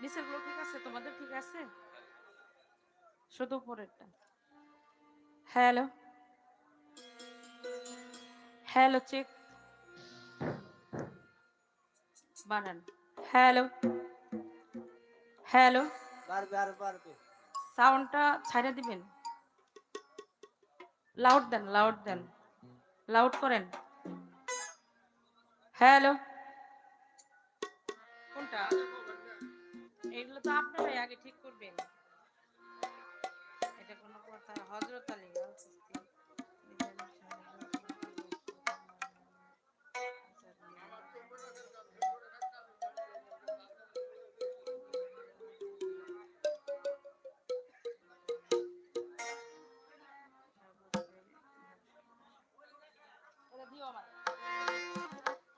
নিচেরগুলো ঠিক আছে তোমাদের ঠিক আছে? শুধু উপরেরটা। হ্যালো হ্যালো চেক বানান। হ্যালো হ্যালো পারবে আর পারবে সাউন্ডটা ছাড়া দিবেন। লাউড দেন লাউড দেন। লাউড করেন। হ্যালো কোনটা? এগুলো তো আপনারাই আগে ঠিক করবেন। এটা কোনো কথা? হজরত আলী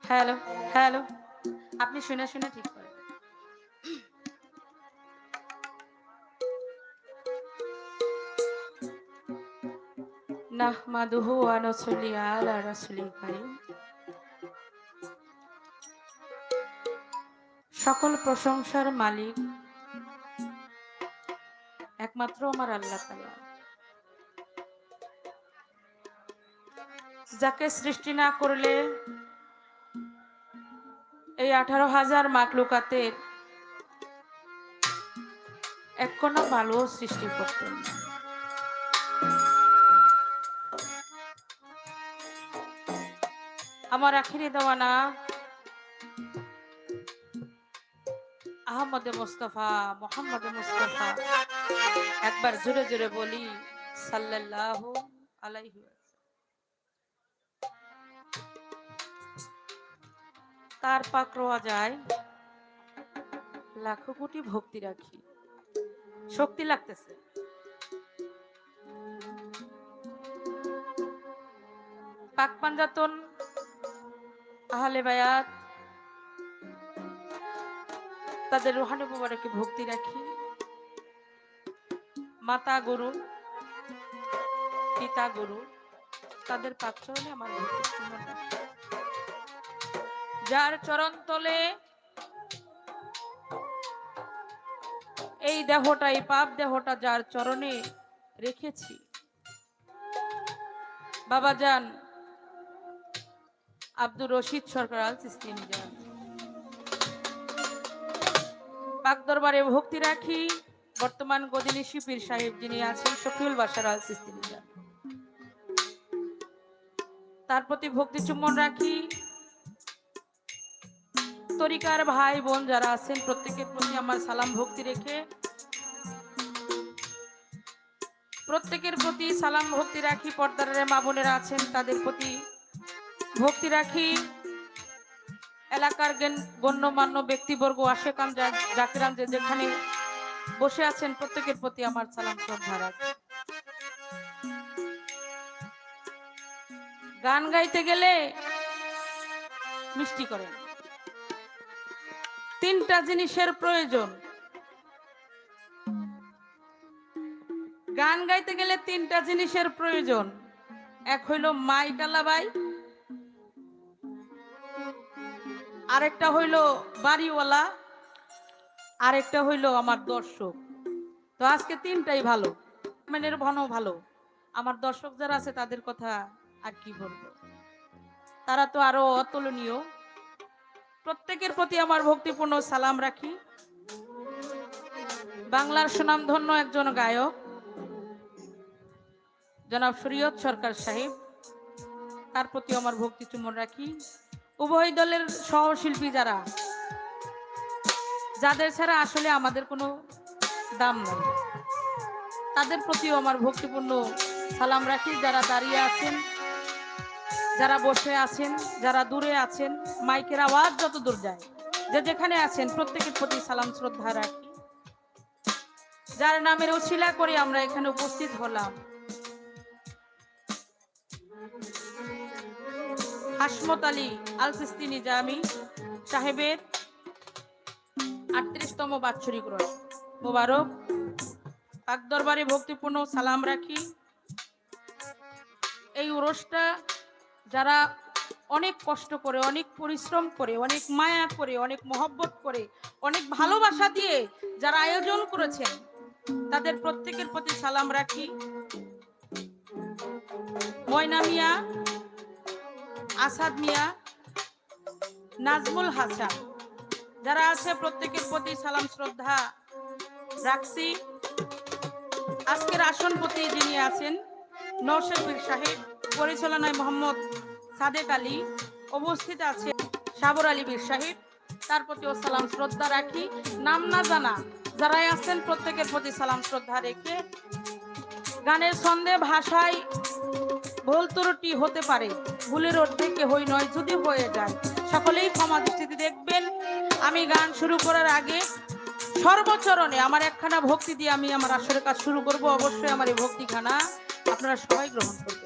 হ্যালো হ্যালো। আপনি শুনে শুনে ঠিক করেন। নাহমাদুহু আলা কারীম। সকল প্রশংসার মালিক একমাত্র আমার আল্লাহ তাআলা। যাকে সৃষ্টি না করলে এই আঠারো হাজার মাকলুকাতের এক কোনো ভালো সৃষ্টি করতেন আমার আখিরি দেওয়ানা আহমদ মুস্তফা, মোহাম্মদ মুস্তফা, একবার জোরে জোরে বলি, সাল্লাল্লাহু আলাইহি তার পাক রোয়া যায়। লাখো কোটি ভক্তি রাখি। শক্তি লাগতেছে। পাক পাঞ্জাতন, আহলে বায়াত, তাদের রোহানি মুবারকে ভক্তি রাখি। মাতা গুরু, পিতা গুরু, তাদের পাক চরণে আমার ভক্তি। যার চরণ তলে এই দেহটা এই পাপ দেহটা যার চরণে রেখেছি। বাবা যান, আব্দুর রশিদ সরকার আল সিস্তিনি যান। পাক দরবারে ভক্তি রাখি, বর্তমান গদিনী শিপির সাহেব যিনি আছেন, শফিউল বাসার আল সিস্তিনি যান। তার প্রতি ভক্তি চুম্বন রাখি তরিকার ভাই বোন যারা আছেন, প্রত্যেকের প্রতি আমার সালাম ভক্তি রেখে, প্রত্যেকের প্রতি সালাম ভক্তি রাখি পর্দারের মা বোনেরা আছেন, তাদের প্রতি ভক্তি রাখি। এলাকার গণ্যমান্য ব্যক্তিবর্গ, আশেকান যা- জাকিরান যে যেখানে বসে আছেন, প্রত্যেকের প্রতি আমার সালাম শ্রদ্ধা রাখি। গান গাইতে গেলে মিষ্টি করেন। তিনটা জিনিসের প্রয়োজন। গান গাইতে গেলে তিনটা জিনিসের প্রয়োজন। এক হইল মাইক আলাবাই আরেকটা হইল বাড়িওয়ালা, আরেকটা হইল আমার দর্শক। তো আজকে তিনটাই ভালো, মানের ভনও ভালো। আমার দর্শক যারা আছে তাদের কথা আর কি বলব? তারা তো আরও অতুলনীয়। প্রত্যেকের প্রতি আমার ভক্তিপূর্ণ সালাম রাখি। বাংলার সুনামধন্য একজন গায়ক, জনাব শরীয়ত সরকার সাহেব, তার প্রতি আমার ভক্তি চুমন রাখি। উভয় দলের সহশিল্পী যারা, যাদের ছাড়া আসলে আমাদের কোনো দাম নেই, তাদের প্রতিও আমার ভক্তিপূর্ণ সালাম রাখি। যারা দাঁড়িয়ে আছেন যারা বসে আছেন, যারা দূরে আছেন, মাইকের আওয়াজ যত দূর যায়, যে যেখানে আছেন, প্রত্যেকের প্রতি সালাম, শ্রদ্ধা রাখি। যার নামের উশিলা করে আমরা এখানে উপস্থিত হলাম। হাসমত আলী আল সিস্তি নিজামি সাহেবের আটত্রিশতম বাৎসরিক রস মোবারক, পাক দরবারে ভক্তিপূর্ণ সালাম রাখি। এই উরসটা যারা অনেক কষ্ট করে, অনেক পরিশ্রম করে, অনেক মায়া করে, অনেক মহব্বত করে, অনেক ভালোবাসা দিয়ে যারা আয়োজন করেছেন, তাদের প্রত্যেকের প্রতি সালাম রাখি। ময়না মিয়া, আসাদ মিয়া, নাজমুল হাসান, যারা আছে প্রত্যেকের প্রতি সালাম, শ্রদ্ধা রাখছি। আজকের আসন আসনপতি যিনি আছেন নৌশেদ সাহেব পরিচালনায় মোহাম্মদ সাদেক আলী অবস্থিত আছে সাবর আলী বীর সাহেব। তার প্রতিও সালাম শ্রদ্ধা রাখি। নাম না জানা, যারাই আছেন প্রত্যেকের প্রতি সালাম শ্রদ্ধা রেখে গানের ছন্দে, ভাষায় ভুল ত্রুটি হতে পারে, ভুলের অর্ধেকে হই নয়, যদি হয়ে যায়, সকলেই ক্ষমা দৃষ্টিতে দেখবেন। আমি গান শুরু করার আগে সর্বচরণে আমার একখানা ভক্তি দিয়ে আমি আমার আসরের কাজ শুরু করব। অবশ্যই আমার এই ভক্তিখানা আপনারা সবাই গ্রহণ করবেন।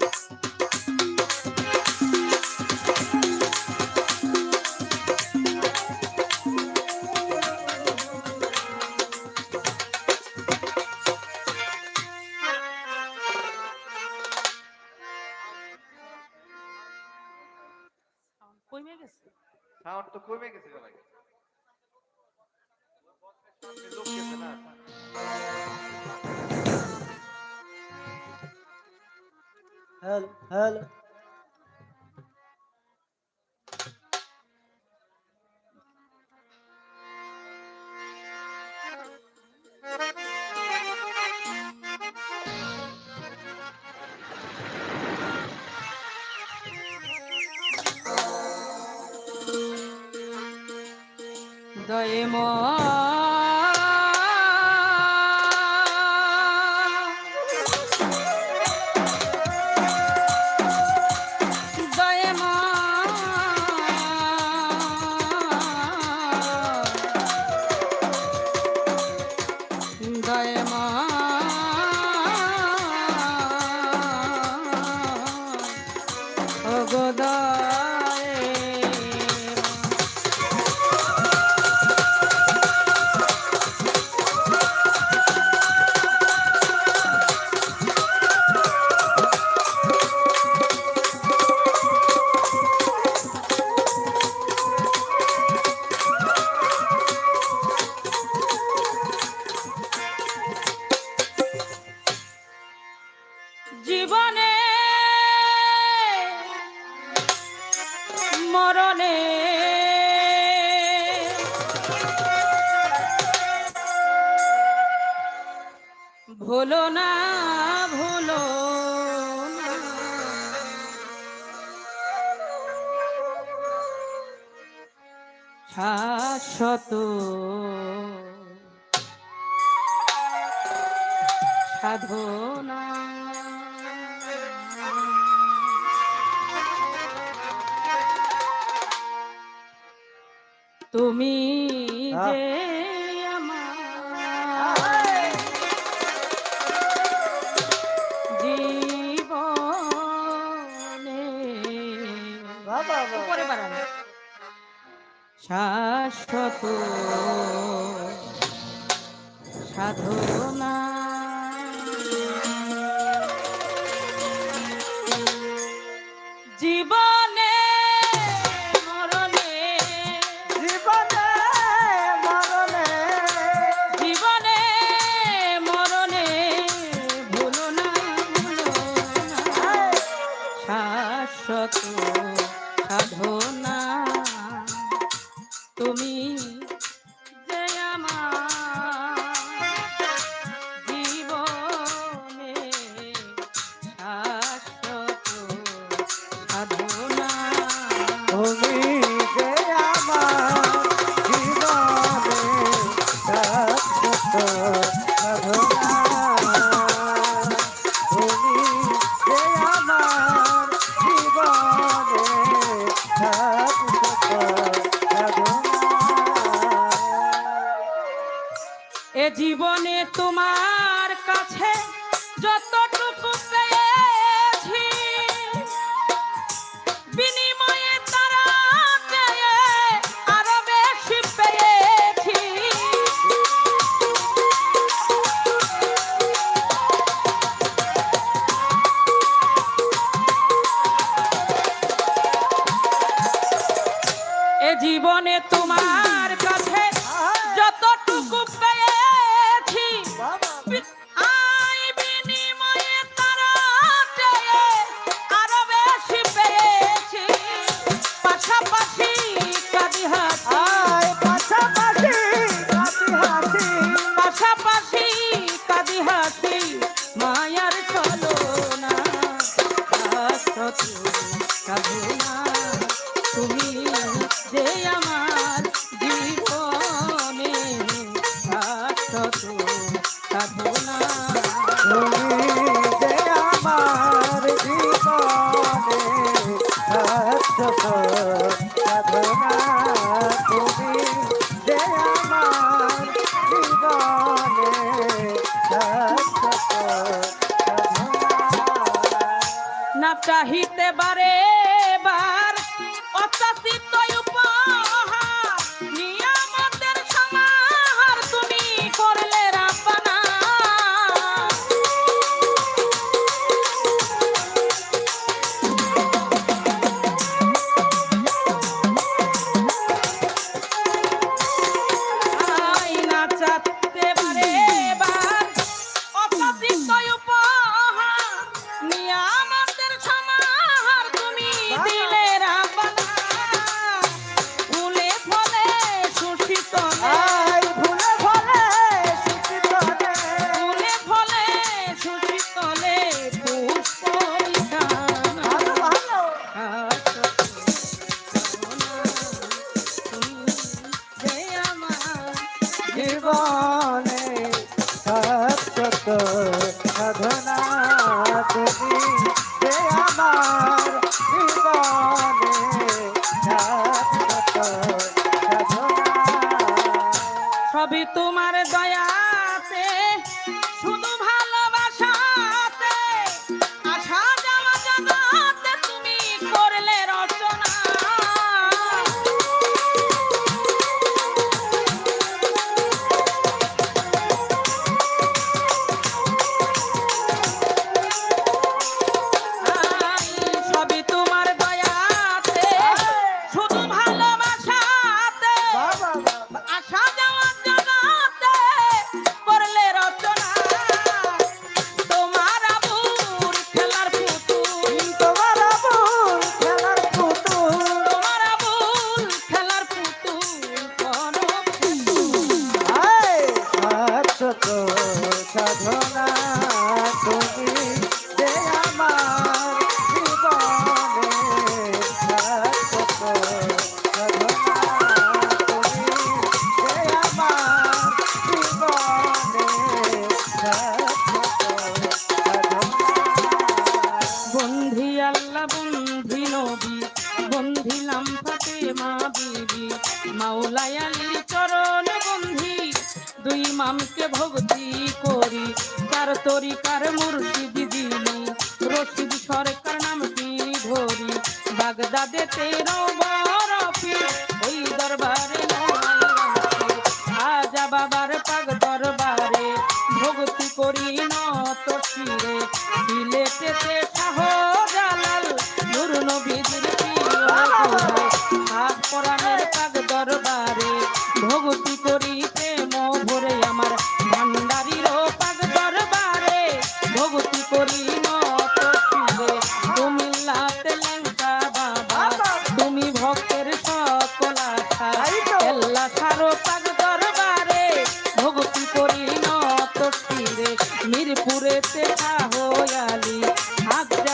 হ্যালো হ্যালো তুমি। যে শাশ্বত সাধনা জীবনে তোমার কাছে যতটুকু পেয়েছি বিনিময়ে তারা আরও বেশি পেয়েছি। এ জীবনে তোমার সাধু Mm-hmm.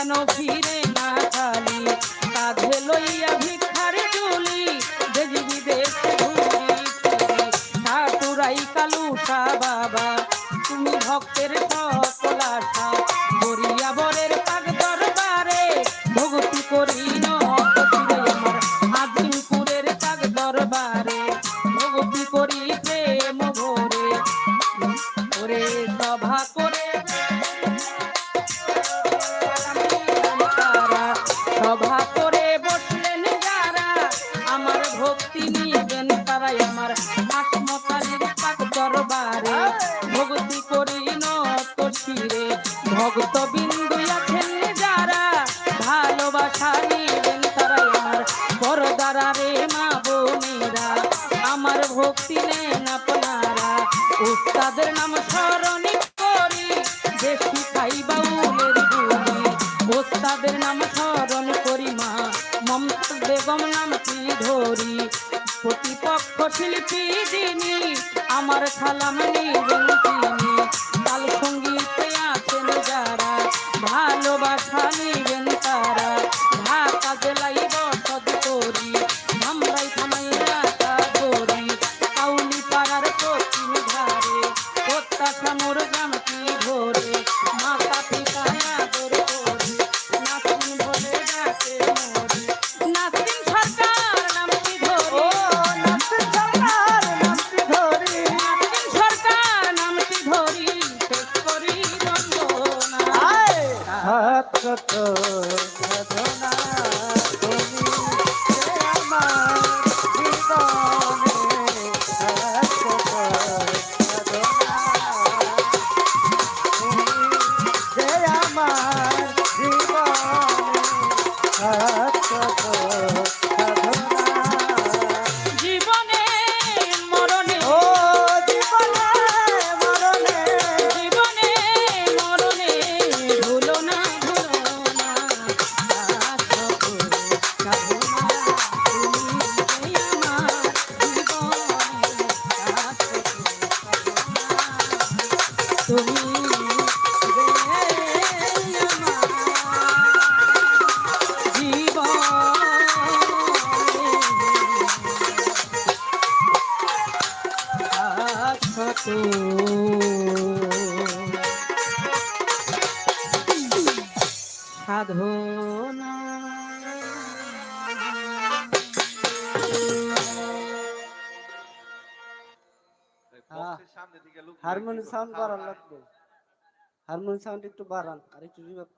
no feeding. যাবেন তারাই আমার হাত মতালির পাক দরবারে। ভক্তি করি নত শিরে, ভক্ত বিন্দু আছেন যারা ভালোবাসা নিবেন তারাই আমার বড় দাঁড়ারে মা বোনেরা। আমার ভক্তি নেন আপনারা, উস্তাদের নাম স্মরণ সালাম নিবেন sorriso. হারমোনিয়াম সাউন্ড বাড়ান লাগবে। হারমোনিয়াম সাউন্ড একটু বাড়ান আর একটু রিভাব